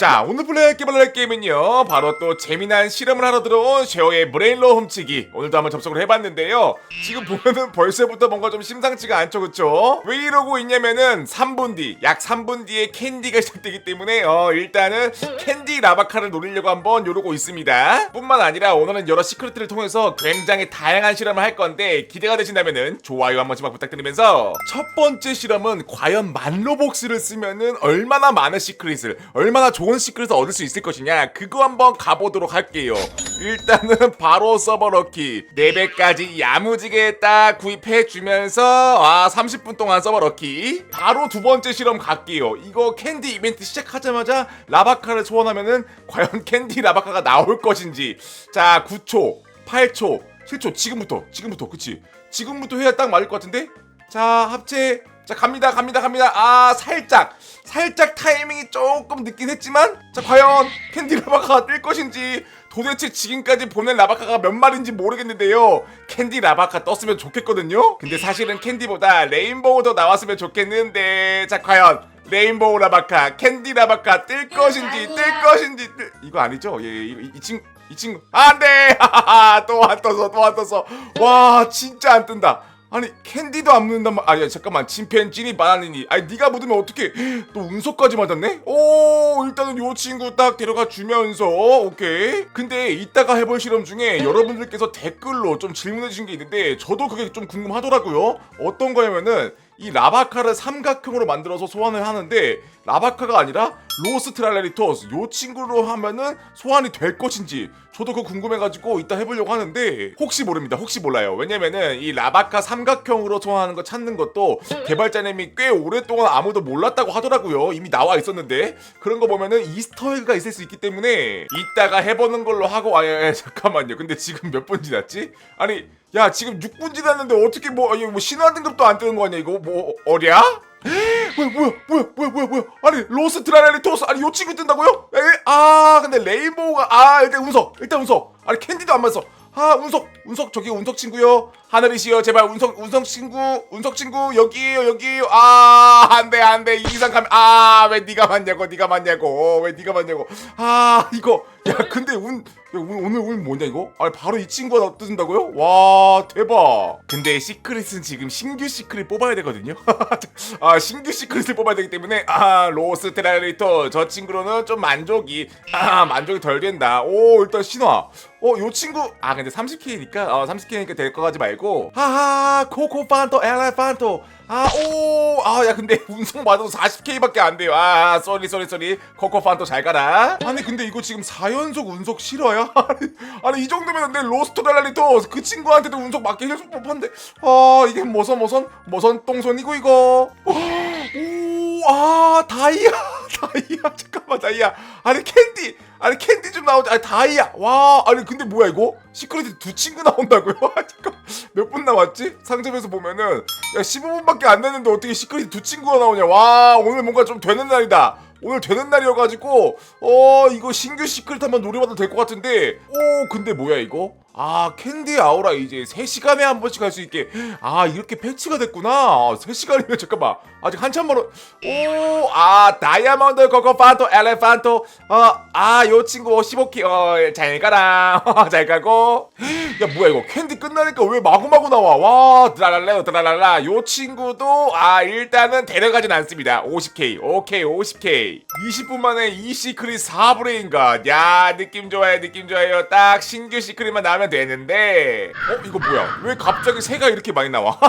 자 오늘 플레이할 게임을 게임은요 바로 또 재미난 실험을 하러 들어온 쉐어의 브레인로 훔치기. 오늘도 한번 접속을 해봤는데요. 지금 보면은 벌써부터 뭔가 좀 심상치가 않죠 그쵸? 왜 이러고 있냐면은 3분 뒤 약 3분 뒤에 캔디가 시작되기 때문에 어 일단은 캔디 라바카를 노리려고 한번 요러고 있습니다. 뿐만 아니라 오늘은 여러 시크릿들을 통해서 굉장히 다양한 실험을 할 건데 기대가 되신다면은 좋아요 한 번씩 만 부탁드리면서 첫 번째 실험은 과연 만로복스를 쓰면은 얼마나 많은 시크릿을 얼마나 좋은 시크릿을 얻을 수 있을 것이냐? 그거 한번 가보도록 할게요. 일단은 바로 서버 럭키 4배까지 야무지게 딱 구입해 주면서 아 30분 동안 서버 럭키. 바로 두 번째 실험 갈게요. 이거 캔디 이벤트 시작하자마자 라바카를 소환하면은 과연 캔디 라바카가 나올 것인지. 자 9초 8초 7초. 지금부터 지금부터. 그치? 지금부터 해야 딱 맞을 것 같은데? 자 합체 자 갑니다 갑니다 갑니다. 아 살짝. 살짝 타이밍이 조금 늦긴 했지만 자 과연 캔디 라바카가 뜰 것인지 도대체 지금까지 보낸 라바카가 몇 마리인지 모르겠는데요. 캔디 라바카 떴으면 좋겠거든요? 근데 사실은 캔디보다 레인보우 더 나왔으면 좋겠는데 자 과연 레인보우 라바카 캔디 라바카 뜰 것인지 뜰 것인지 뜰... 이거 아니죠? 예, 예 이, 이 친구 이 친구. 안돼! 또안 떠서 또 안 떠서. 와 진짜 안 뜬다 아니 캔디도 안 묻는단 말 아니 잠깐만. 침팬지니 바나니니. 아니 네가 묻으면 어떻게 또 운석까지 맞았네? 오 일단은 요 친구 딱 데려가 주면서 오케이. 근데 이따가 해볼 실험 중에 여러분들께서 댓글로 좀 질문해 주신 게 있는데 저도 그게 좀 궁금하더라고요. 어떤 거냐면은 이 라바카를 삼각형으로 만들어서 소환을 하는데 라바카가 아니라 로스트랄레리토스 요 친구로 하면은 소환이 될 것인지 저도 그거 궁금해가지고 이따 해보려고 하는데 혹시 모릅니다. 혹시 몰라요. 왜냐면은 이 라바카 삼각형으로 소환하는 거 찾는 것도 개발자님이 꽤 오랫동안 아무도 몰랐다고 하더라고요. 이미 나와 있었는데. 그런 거 보면은 이스터에그가 있을 수 있기 때문에 이따가 해보는 걸로 하고 아예 잠깐만요. 근데 지금 몇 분 지났지? 아니 야 지금 6분 지났는데 어떻게 뭐, 뭐 신화 등급도 안 뜨는 거 아니야 이거? 뭐 어랴? 뭐야 뭐야 뭐야 뭐야 뭐야 뭐야 아니 로스트라레리토스 아니 요 친구 뜬다고요? 에? 아 근데 레인보우가 아 일단 운석 일단 운석 아니 캔디도 안 맞았어 아 운석 운석 저기 운석 친구요 하늘이시여 제발 운석 운석 친구 운석 친구 여기에요 여기에요 아 안돼 안돼 이 이상 가면 아왜 네가 맞냐고 네가 맞냐고 왜 네가 맞냐고 아 이거 야 근데 운 야, 오늘 오늘 뭐냐 이거? 아니 바로 이 친구가 뜬다고요? 와 대박. 근데 시크릿은 지금 신규 시크릿 뽑아야 되거든요. 아 신규 시크릿을 뽑아야 되기 때문에 아 로스트라리터 저 친구로는 좀 만족이 아 만족이 덜 된다. 오 일단 신화. 어요 친구 아 근데 30K니까 어 30K니까 될거 가지 말고 하하 코코판토 엘레판토 아오아야 근데 운송 받아도 40K밖에 안 돼요. 아 쏘리 쏘리 쏘리. 코코판토 잘 가라. 아니 근데 이거 지금 4연속 운석 실화야 아니, 이 정도면 내 로스트 달라리토 그 친구한테도 운석 맞게 해줄 법한데. 아 이게 뭐선 뭐선 뭐선 똥손이고 이거. 오아 다이아 다이아. 잠깐만 다이아. 아니 캔디 아니 캔디 좀 나오자 아니 다이아. 와 아니 근데 뭐야 이거? 시크릿 두 친구 나온다고요? 아, 잠깐. 몇분 남았지? 상점에서 보면은. 야 15분밖에 안 됐는데 어떻게 시크릿 두 친구가 나오냐? 와 오늘 뭔가 좀 되는 날이다. 오늘 되는 날이어가지고 어 이거 신규 시크릿 한번 노려봐도 될 것 같은데. 오 근데 뭐야 이거 아 캔디 아우라 이제 3시간에 한 번씩 할 수 있게. 아 이렇게 패치가 됐구나. 3시간이면 잠깐만. 아직 한참 멀어. 오아 다이아몬드 코코판토 엘레판토. 어아요 친구 15키. 어잘 가라. 잘 가고. 야 뭐야 이거 캔디 끝나니까 왜 마구마구 나와? 와 드라랄레 드라랄라. 요 친구도 아 일단은 데려가진 않습니다. 50k 오케이 50k 20분 만에 이 시크릿 4브레인가? 야 느낌 좋아요 느낌 좋아요. 딱 신규 시크릿만 나오면 되는데. 어 이거 뭐야? 왜 갑자기 새가 이렇게 많이 나와?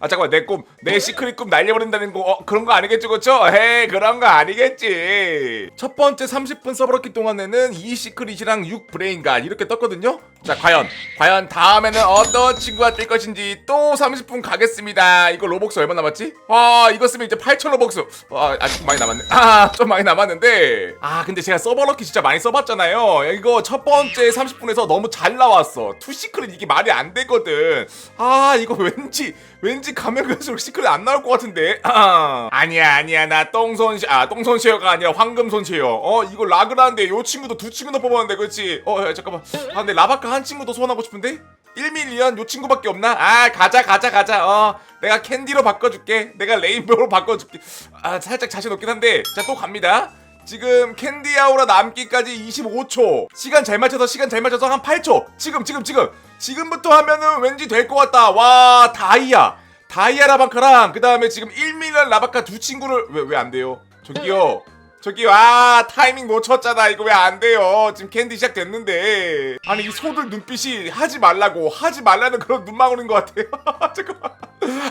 아 잠깐만 내 꿈 내 시크릿 꿈 날려버린다는 거 어, 그런 거 아니겠죠 그쵸? 헤이 그런 거 아니겠지. 첫 번째 30분 서브럭키 동안에는 이 시크릿이랑 6 브레인간 이렇게 떴거든요 자 과연 과연 다음에는 어떤 친구가 뜰 것인지 또 30분 가겠습니다. 이거 로벅스 얼마 남았지? 아 이거 쓰면 이제 8천 로벅스. 아 아직 많이 남았네. 아좀 많이 남았는데. 아 근데 제가 서버럭키 진짜 많이 써봤잖아요. 이거 첫 번째 30분에서 너무 잘 나왔어. 투 시크릿 이게 말이 안 되거든. 아 이거 왠지 왠지 가면 갈수록 시크릿 안 나올 것 같은데. 아, 아니야 아니야. 나 똥손 아 똥손 쉐어가 아니라 황금 손 쉐어. 어 이거 라그라는데 요 친구도 두 친구나 뽑았는데 그렇지? 어 야, 잠깐만. 아 근데 라바카 한 친구도 소환하고 싶은데? 1밀리언 요 친구밖에 없나? 아 가자 가자 가자. 어 내가 캔디로 바꿔줄게. 내가 레인보우로 바꿔줄게. 아 살짝 자신 없긴 한데 자 또 갑니다. 지금 캔디 아우라 남기까지 25초. 시간 잘 맞춰서 시간 잘 맞춰서 한 8초. 지금 지금 지금. 지금부터 하면은 왠지 될 것 같다. 와 다이아. 다이아 라바카랑 그 다음에 지금 1밀리언 라바카 두 친구를 왜 왜 안 돼요? 저기요 저기요 아 타이밍 놓쳤잖아. 이거 왜 안 돼요? 지금 캔디 시작됐는데. 아니 이 소들 눈빛이 하지 말라고. 하지 말라는 그런 눈망울인 것 같아요. 잠깐만.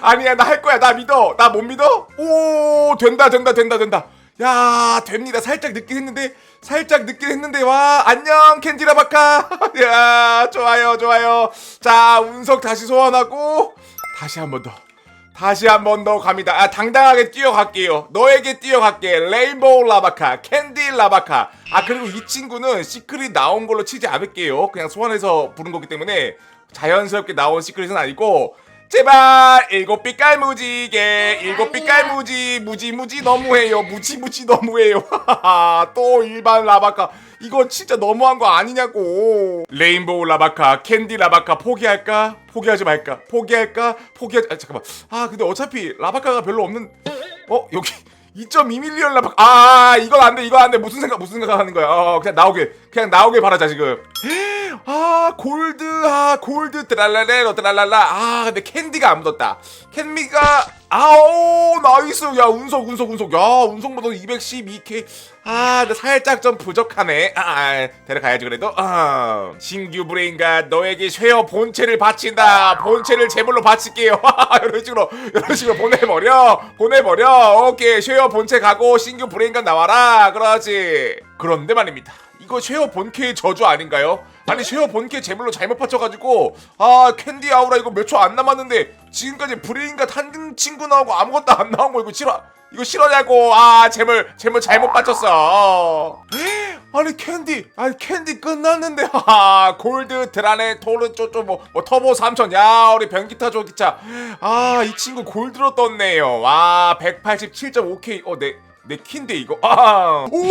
아니야 나 할 거야. 나 믿어. 나 못 믿어? 오 된다 된다 된다 된다. 야 됩니다. 살짝 늦긴 했는데 살짝 늦긴 했는데 와 안녕 캔디라바카. 야 좋아요 좋아요. 자 운석 다시 소환하고 다시 한 번 더 다시 한 번 더 갑니다. 아 당당하게 뛰어갈게요. 너에게 뛰어갈게. 레인보우 라바카 캔디 라바카. 아 그리고 이 친구는 시크릿 나온 걸로 치지 않을게요. 그냥 소환해서 부른 거기 때문에 자연스럽게 나온 시크릿은 아니고 제발 일곱 빛깔 무지개 일곱 빛깔 무지 무지 무지 너무해요. 무지 무지 너무해요. 또 일반 라바카 이거 진짜 너무한 거 아니냐고. 레인보우 라바카 캔디 라바카 포기할까? 포기하지 말까? 포기할까? 포기하지 아 잠깐만. 아 근데 어차피 라바카가 별로 없는 어? 여기 2.2밀리언 라바카 아 이건 안 돼 이건 안 돼. 무슨 생각 무슨 생각 하는 거야? 어 그냥 나오게 그냥 나오게 바라자 지금 아 골드 아 골드 드랄랄레로 드랄랄라. 아 근데 캔디가 안 묻었다. 캔디가 아오 나이스. 야 운석 운석 운석. 야 운석 묻어 212k 아 살짝 좀 부족하네. 아, 아 데려가야지 그래도. 아 신규 브레인과 너에게 쉐어 본체를 바친다. 본체를 제물로 바칠게요. 이런 식으로 이런 식으로 보내버려. 보내버려. 오케이 쉐어 본체 가고 신규 브레인과 나와라. 그러지. 그런데 말입니다 이거 쉐어 본캐의 저주 아닌가요? 아니 쉐어 본캐 제물로 잘못 받쳐가지고 아 캔디 아우라 이거 몇 초 안 남았는데 지금까지 브레인과 탄 친구 나오고 아무것도 안 나온 거 이거 싫어 이거 싫어냐고. 아 재물 재물 잘못 받쳤어. 아니 캔디 아니 캔디 끝났는데 하 골드 드라네 토르 쪼쪼 뭐, 뭐 터보 3000야 우리 변기타 조기차. 아 이 친구 골드로 떴네요. 와 187.5k 어내 내 킨데 이거? 아오오아야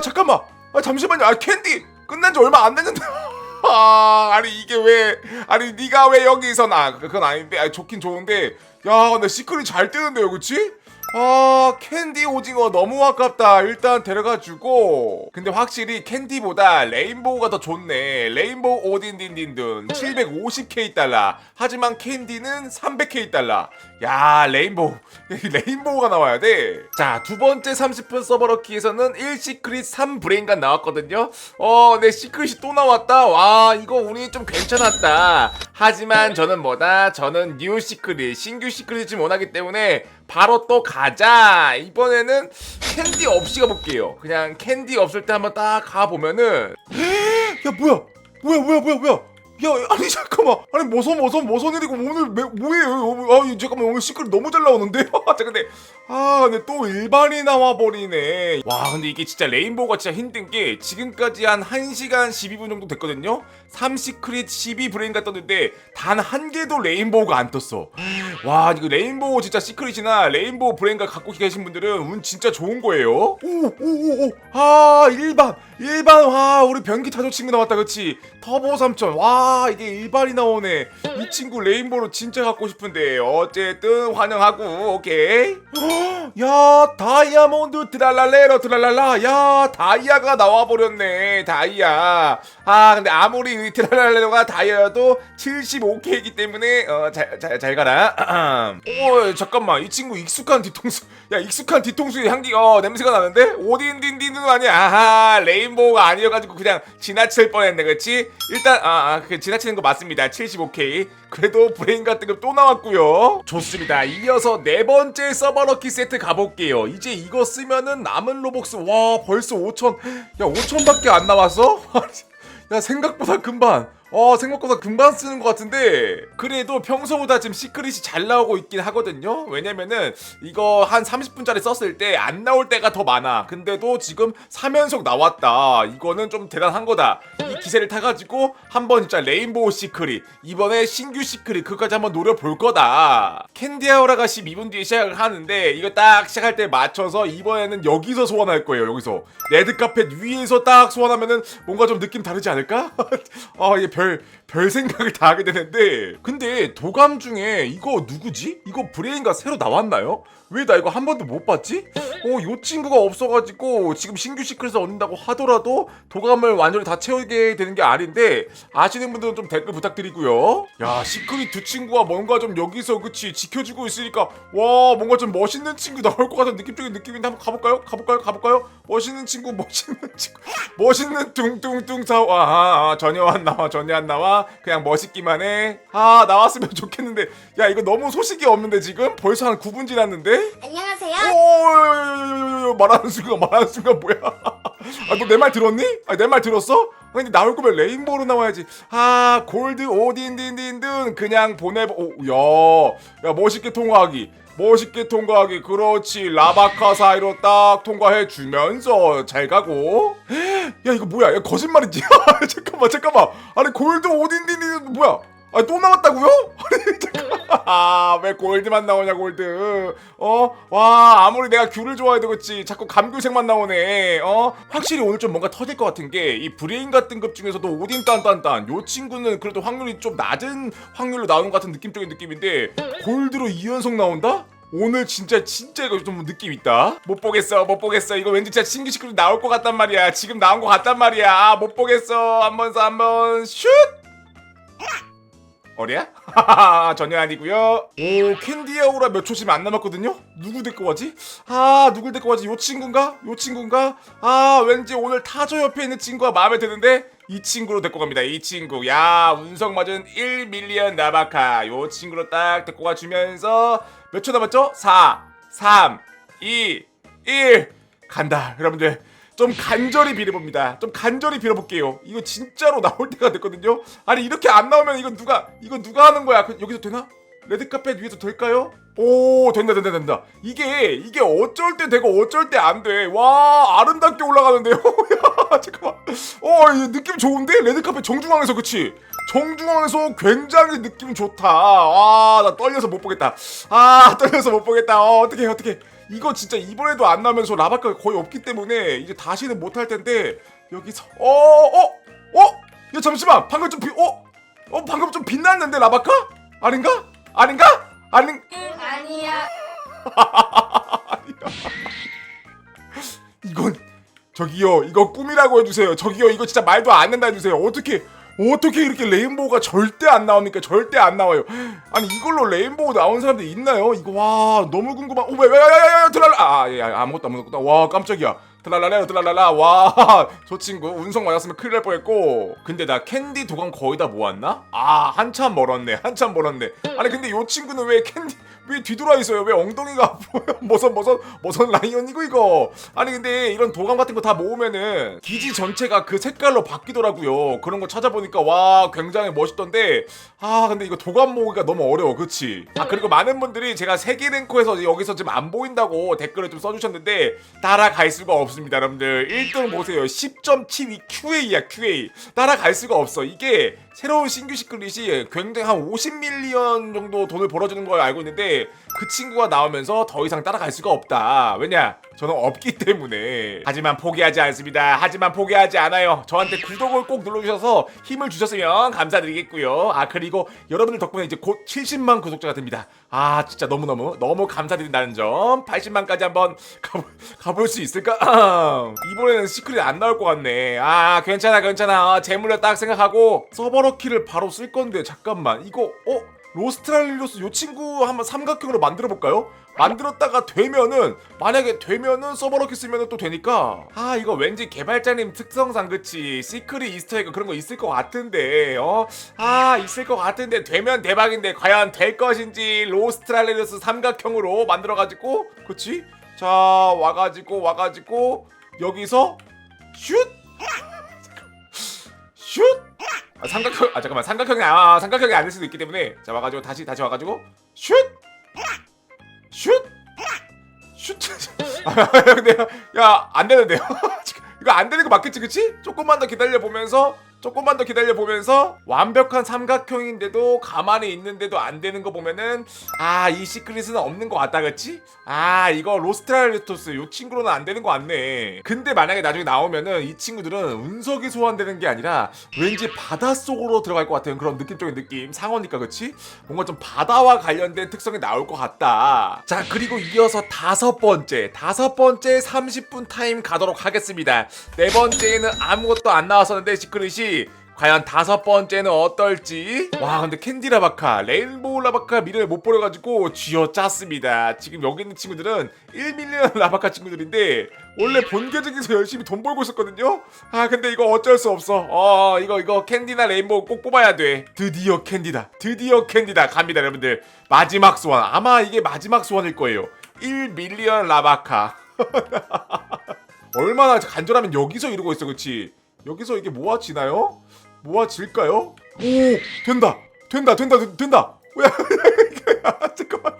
잠깐만 아 잠시만요. 아 캔디 끝난 지 얼마 안 됐는데. 아 아니 이게 왜 아니 네가 왜 여기서 나 그건 아닌데. 아 좋긴 좋은데. 야 근데 시크릿 잘 뜨는데요 그치? 아 캔디 오징어 너무 아깝다. 일단 데려가주고. 근데 확실히 캔디보다 레인보우가 더 좋네. 레인보우 오딘딘딘든. 750k 달러. 하지만 캔디는 300k 달러. 야 레인보우. 레인보우가 나와야 돼자 두 번째 30분 서버럭키에서는 1시크릿 3브레인간 나왔거든요. 어내 시크릿이 또 나왔다. 와 이거 운이 좀 괜찮았다 하지만 저는 뭐다? 저는 뉴 시크릿 신규 시크릿이 좀 원하기 때문에 바로 또 가자. 이번에는 캔디 없이 가볼게요. 그냥 캔디 없을 때 한번 딱 가보면은 야? 뭐야 뭐야 뭐야 뭐야 야 아니 잠깐만. 아니 모선 모선 모선이고 오늘 매, 뭐예요? 아 이, 잠깐만. 오늘 시크릿 너무 잘 나오는데? 자 근데 아 근데 또 일반이 나와 버리네. 와 근데 이게 진짜 레인보우가 진짜 힘든 게 지금까지 한 1시간 12분 정도 됐거든요? 3시크릿 12 브레인가 떴는데 단 한 개도 레인보우가 안 떴어. 와 이거 레인보우 진짜 시크릿이나 레인보우 브레인가 갖고 계신 분들은 운 진짜 좋은 거예요. 오오오오 아 일반 일반 와 우리 변기 타조 친구 나왔다 그치? 터보 3000와 이게 일반이 나오네. 이 친구 레인보우로 진짜 갖고 싶은데 어쨌든 환영하고 오케이? 야 다이아몬드 드랄랄레로 드랄랄라. 야 다이아가 나와버렸네 다이아 아 근데 아무리 이 드랄랄레로가 다이아여도 75K이기 때문에 어잘잘 잘 가라. 오 잠깐만. 이 친구 익숙한 뒤통수 야 익숙한 뒤통수의 향기 어 냄새가 나는데? 오딘딘딘은 아니야. 아하 레인보우가 아니어가지고 그냥 지나칠 뻔했네 그치? 일단 아, 아, 그 지나치는 거 맞습니다. 75K 그래도 브레인가 등급 또 나왔고요. 좋습니다. 이어서 네 번째 서버럭키 세트 가볼게요. 이제 이거 쓰면은 남은 로벅스 와 벌써 5천 야 5천밖에 안 나왔어? 야 생각보다 금방 어 생각보다 금방 쓰는 것 같은데. 그래도 평소보다 지금 시크릿이 잘 나오고 있긴 하거든요. 왜냐면은 이거 한 30분짜리 썼을 때 안 나올 때가 더 많아. 근데도 지금 3연속 나왔다. 이거는 좀 대단한 거다. 이 기세를 타가지고 한번 진짜 레인보우 시크릿 이번에 신규 시크릿 그까지 한번 노려볼 거다. 캔디아우라가 12분 뒤에 시작을 하는데 이거 딱 시작할 때 맞춰서 이번에는 여기서 소환할 거예요 여기서. 레드카펫 위에서 딱 소환하면은 뭔가 좀 느낌 다르지 않을까? 아 이게 별, 별 생각을 다 하게 되는데 근데 도감 중에 이거 누구지? 이거 브레인가 새로 나왔나요? 왜 나 이거 한 번도 못 봤지? 어, 요 친구가 없어가지고 지금 신규 시크릿을 얻는다고 하더라도 도감을 완전히 다 채우게 되는 게 아닌데 아시는 분들은 좀 댓글 부탁드리고요. 야, 시크릿 두 친구가 뭔가 좀 여기서 그치 지켜주고 있으니까 와 뭔가 좀 멋있는 친구 나올 것 같은 느낌적인 느낌인데 한번 가볼까요? 가볼까요? 가볼까요? 멋있는 친구, 멋있는 친구, 멋있는 뚱뚱뚱 사와 아, 아, 전혀 안 나와, 전혀 안 나와. 그냥 멋있기만 해. 아 나왔으면 좋겠는데 야 이거 너무 소식이 없는데 지금 벌써 한 9분 지났는데? 안녕하세요. 오, 말하는 순간 말하는 순간 뭐야? 아, 너 내 말 들었니? 아, 내 말 들었어? 아, 근데 나올 거면 레인보우로 나와야지. 아, 골드 오딘딘딘든 그냥 보내. 오, 야, 야 멋있게 통과하기. 멋있게 통과하기. 그렇지. 라바카 사이로 딱 통과해 주면서 잘 가고. 야, 이거 뭐야? 야, 거짓말이지? 잠깐만, 잠깐만. 아니, 골드 오딘딘딘 뭐야? 아, 또 나왔다고요? 아, 왜 골드만 나오냐, 골드. 어? 와, 아무리 내가 귤을 좋아해도 그렇지. 자꾸 감귤색만 나오네. 어? 확실히 오늘 좀 뭔가 터질 것 같은 게, 이 브레인 같은 급 중에서도 오딘 딴딴딴. 요 친구는 그래도 확률이 좀 낮은 확률로 나오는 것 같은 느낌적인 느낌인데, 골드로 2연속 나온다? 오늘 진짜 진짜 이거 좀 느낌 있다. 못 보겠어, 못 보겠어. 이거 왠지 진짜 신규 시크릿 나올 것 같단 말이야. 지금 나온 것 같단 말이야. 아, 못 보겠어. 한번 더, 한번 슛. 어리야? 전혀 아니고요. 오 캔디아 오라 몇 초쯤 안 남았거든요. 누구 데리고 가지? 아 누굴 데리고 가지? 요 친구인가? 요 친구인가? 아 왠지 오늘 타조 옆에 있는 친구가 마음에 드는데 이 친구로 데리고 갑니다. 이 친구. 야 운석 맞은 1 밀리언 나바카. 요 친구로 딱 데리고 가주면서 몇 초 남았죠? 4, 3, 2, 1 간다. 여러분들 좀 간절히 빌어봅니다. 좀 간절히 빌어볼게요. 이거 진짜로 나올 때가 됐거든요. 아니 이렇게 안 나오면 이거 누가 이거 누가 하는 거야? 그, 여기서 되나? 레드 카펫 위에서 될까요? 오 된다 된다 된다. 이게 이게 어쩔 때 되고 어쩔 때 안 돼. 와 아름답게 올라가는데요. 야 잠깐만. 어이 느낌 좋은데 레드 카펫 정중앙에서 그치? 정중앙에서 굉장히 느낌 좋다. 아나 떨려서 못 보겠다. 아 떨려서 못 보겠다. 어 어떻게 어떻게. 이거 진짜 이번에도 안 나면서 라바카가 거의 없기 때문에 이제 다시는 못할 텐데 여기서 어어어 어, 어? 야 잠시만 방금 좀 비, 어? 어 방금 좀 빛났는데 라바카? 아닌가? 아닌가? 아닌 응 아니야. 이건 저기요 이거 꿈이라고 해주세요 저기요 이거 진짜 말도 안 된다 해주세요 어떻게 어떻게 이렇게 레인보우가 절대 안 나옵니까? 절대 안 나와요. 아니 이걸로 레인보우 나온 사람들 있나요? 이거 와 너무 궁금한. 오왜왜왜왜 드랄라. 아 예, 아무것도 아무것도 와 깜짝이야. 드랄라레요 드랄라라. 와 저 친구 운석 맞았으면 큰일 날 뻔했고. 근데 나 캔디 도감 거의 다 모았나? 아 한참 멀었네 한참 멀었네. 아니 근데 요 친구는 왜 캔디 왜 뒤돌아 있어요? 왜 엉덩이가 보여? 머선 머선 머선 라이언이고 이거. 아니 근데 이런 도감 같은 거 다 모으면은 기지 전체가 그 색깔로 바뀌더라고요. 그런 거 찾아보니까 와 굉장히 멋있던데 아 근데 이거 도감 모으기가 너무 어려워, 그치? 아 그리고 많은 분들이 제가 세계 랭커에서 여기서 지금 안 보인다고 댓글을 좀 써주셨는데 따라갈 수가 없습니다, 여러분들. 1등 보세요, 10.72 QA야 QA. 따라갈 수가 없어. 이게 새로운 신규 시크릿이 굉장히 한 50밀리언 정도 돈을 벌어주는 걸 알고 있는데 그 친구가 나오면서 더 이상 따라갈 수가 없다. 왜냐? 저는 없기 때문에. 하지만 포기하지 않습니다. 하지만 포기하지 않아요. 저한테 구독을 꼭 눌러주셔서 힘을 주셨으면 감사드리겠고요. 아 그리고 여러분들 덕분에 이제 곧 70만 구독자가 됩니다. 아 진짜 너무너무 너무 감사드린다는 점 80만까지 한번 가볼, 가볼 수 있을까? 이번에는 시크릿 안 나올 것 같네. 아 괜찮아 괜찮아. 어, 재물로 딱 생각하고 서버러 키를 바로 쓸 건데 잠깐만 이거 어? 로스트랄리로스 요 친구 한번 삼각형으로 만들어 볼까요? 만들었다가 되면은 만약에 되면은 서버러키 쓰면은 또 되니까. 아 이거 왠지 개발자님 특성상 그치? 시크릿 이스터에그 그런 거 있을 것 같은데 어아 있을 것 같은데 되면 대박인데 과연 될 것인지 로스트랄리로스 삼각형으로 만들어가지고 그치? 자 와가지고 와가지고 여기서 슛! 슛! 아, 삼각형 아 잠깐만 삼각형이 아 삼각형이 아닐 수도 있기 때문에. 자 와가지고 다시 다시 와가지고 슛! 슛! 슛! 아 근데 야안 되는데요? 지금 이거 안 되는 거 맞겠지 그치? 조금만 더 기다려 보면서 조금만 더 기다려 보면서 완벽한 삼각형인데도 가만히 있는데도 안 되는 거 보면은 아 이 시크릿은 없는 것 같다 그치? 아 이거 로스트랄리토스 요 친구로는 안 되는 거 같네 근데 만약에 나중에 나오면은 이 친구들은 운석이 소환되는 게 아니라 왠지 바닷속으로 들어갈 것 같은 그런 느낌적인 느낌 상어니까 그치? 뭔가 좀 바다와 관련된 특성이 나올 것 같다 자 그리고 이어서 다섯 번째 다섯 번째 30분 타임 가도록 하겠습니다 네 번째에는 아무것도 안 나왔었는데 시크릿이 과연 다섯 번째는 어떨지? 와 근데 캔디 라바카 레인보우 라바카 미래를 못 버려가지고 쥐어짰습니다. 지금 여기 있는 친구들은 1밀리언 라바카 친구들인데 원래 본계적에서 열심히 돈 벌고 있었거든요? 아 근데 이거 어쩔 수 없어. 어 이거 이거 캔디나 레인보우 꼭 뽑아야 돼. 드디어 캔디다. 드디어 캔디다. 갑니다 여러분들. 마지막 소원 아마 이게 마지막 소원일 거예요. 1밀리언 라바카. 얼마나 간절하면 여기서 이러고 있어 그치 여기서 이게 모아지나요? 모아질까요? 오. 된다. 된다. 된다. 된- 된다 야 잠깐만.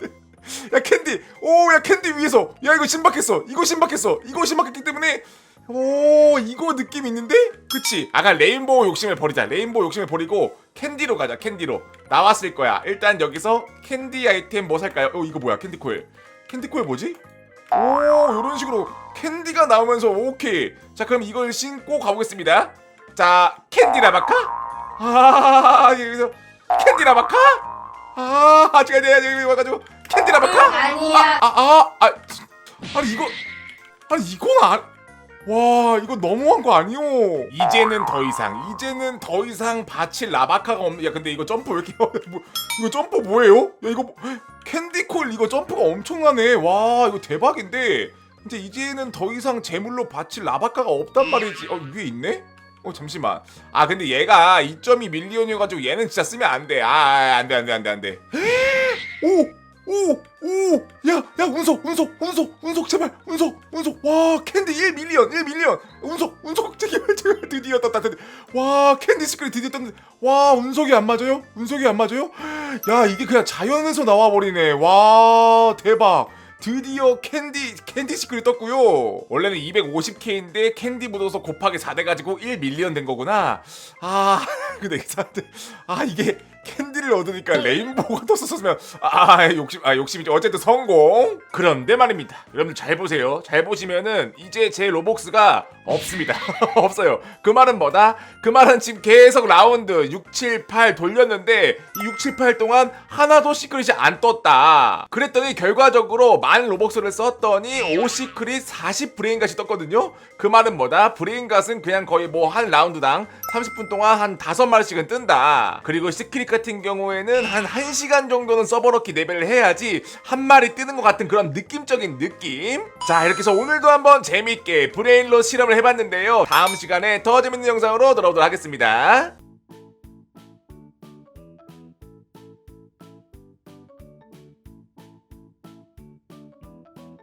야 캔디. 오 야 캔디 위에서. 야 이거 신박했어. 이거 신박했어. 이거 신박했기 때문에. 오 이거 느낌 있는데? 그치. 아까 레인보우 욕심을 버리자. 레인보우 욕심을 버리고 캔디로 가자. 캔디로. 나왔을 거야. 일단 여기서 캔디 아이템 뭐 살까요? 어 이거 뭐야? 캔디 코일. 캔디 코일 뭐지 오 이런 식으로 캔디가 나오면서 오케이. 자 그럼 이걸 신고 가보겠습니다. 자 캔디 라바카? 아 여기서 캔디 라바카? 아 아직 아직 여기 와가지고 캔디 라바카? 아니야. 아아아 아, 아니 이거 아니 이건 안 와 이거 너무한 거 아니오? 이제는 더 이상 이제는 더 이상 바칠 라바카가 없는 야 근데 이거 점프 왜 이렇게 뭐, 이거 점프 뭐예요? 야 이거 뭐- 캔디콜 이거 점프가 엄청나네. 와 이거 대박인데. 이제 이제는 더 이상 제물로 바칠 라바카가 없단 말이지. 어 위에 있네? 어 잠시만. 아 근데 얘가 2.2 밀리언이어가지고 얘는 진짜 쓰면 안돼. 아 안돼 안돼 안돼 안돼. 오 오 오 야 야 운석 운석 운석 운석 제발 운석 운석. 와 캔디 1 밀리언 1 밀리언. 운석 운석 제발 제발 드디어 떴다 드디어. 와 캔디 시크릿 드디어 떴는데 와 운석이 안 맞아요? 운석이 안 맞아요? 야 이게 그냥 자연에서 나와 버리네. 와 대박. 드디어 캔디 캔디 시크릿 떴고요. 원래는 250K인데 캔디 묻어서 곱하기 4 돼가지고 1 밀리언 된 거구나. 아 근데 이 사람들 아 이게 캔디 를 얻으니까 레인보우가 떴었으면 아 욕심 아 욕심이죠. 어쨌든 성공. 그런데 말입니다. 여러분들 잘 보세요. 잘 보시면은 이제 제 로복스가 없습니다. 없어요. 그 말은 뭐다? 그 말은 지금 계속 라운드 6, 7, 8 돌렸는데 이 6, 7, 8 동안 하나도 시크릿이 안 떴다. 그랬더니 결과적으로 만 로벅스를 썼더니 5 시크릿 40 브레인갓이 떴거든요. 그 말은 뭐다? 브레인갓은 그냥 거의 뭐 한 라운드당 30분 동안 한 5마리씩은 뜬다. 그리고 시크릿 같은 경우에는 한 1시간 정도는 서버럭키 레벨을 해야지 한 마리 뜨는 것 같은 그런 느낌적인 느낌. 자, 이렇게 해서 오늘도 한번 재밌게 브레인로 실험을 해봤는데요. 다음 시간에 더 재밌는 영상으로 돌아오도록 하겠습니다.